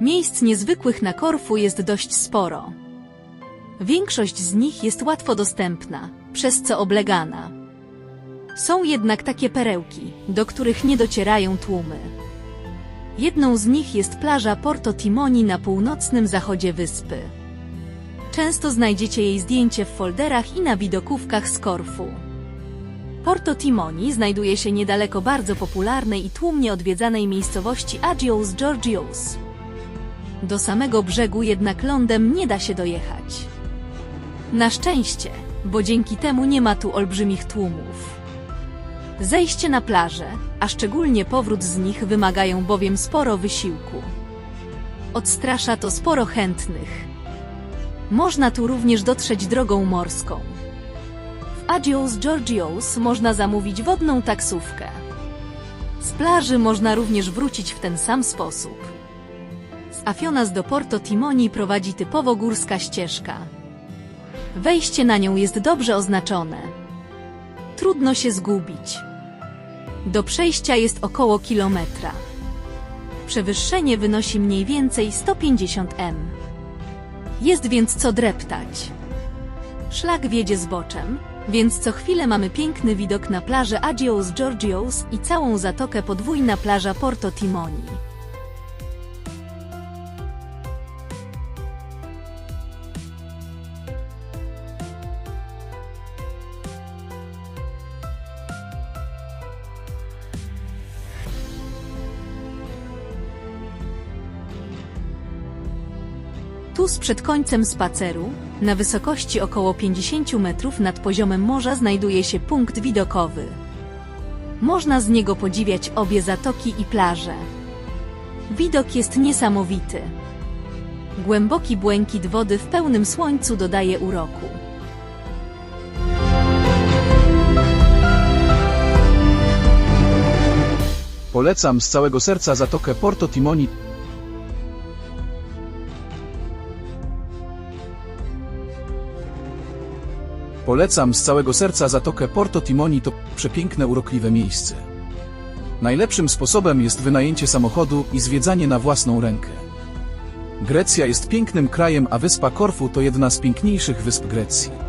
Miejsc niezwykłych na Korfu jest dość sporo. Większość z nich jest łatwo dostępna, przez co oblegana. Są jednak takie perełki, do których nie docierają tłumy. Jedną z nich jest plaża Porto Timoni na północnym zachodzie wyspy. Często znajdziecie jej zdjęcie w folderach i na widokówkach z Korfu. Porto Timoni znajduje się niedaleko bardzo popularnej i tłumnie odwiedzanej miejscowości Agios Georgios. Do samego brzegu jednak lądem nie da się dojechać. Na szczęście, bo dzięki temu nie ma tu olbrzymich tłumów. Zejście na plażę, a szczególnie powrót z nich wymagają bowiem sporo wysiłku. Odstrasza to sporo chętnych. Można tu również dotrzeć drogą morską. W Agios Georgios można zamówić wodną taksówkę. Z plaży można również wrócić w ten sam sposób. Z Afionas do Porto Timoni prowadzi typowo górska ścieżka. Wejście na nią jest dobrze oznaczone. Trudno się zgubić. Do przejścia jest około kilometra. Przewyższenie wynosi mniej więcej 150 m. Jest więc co dreptać. Szlak wiedzie zboczem, więc co chwilę mamy piękny widok na plażę Agios Georgios i całą zatokę podwójna plaża Porto Timoni. Tuż przed końcem spaceru, na wysokości około 50 metrów nad poziomem morza znajduje się punkt widokowy. Można z niego podziwiać obie zatoki i plaże. Widok jest niesamowity. Głęboki błękit wody w pełnym słońcu dodaje uroku. Polecam z całego serca Zatokę Porto Timoni. Polecam z całego serca Zatokę Porto Timoni to przepiękne, urokliwe miejsce. Najlepszym sposobem jest wynajęcie samochodu i zwiedzanie na własną rękę. Grecja jest pięknym krajem, a wyspa Korfu to jedna z piękniejszych wysp Grecji.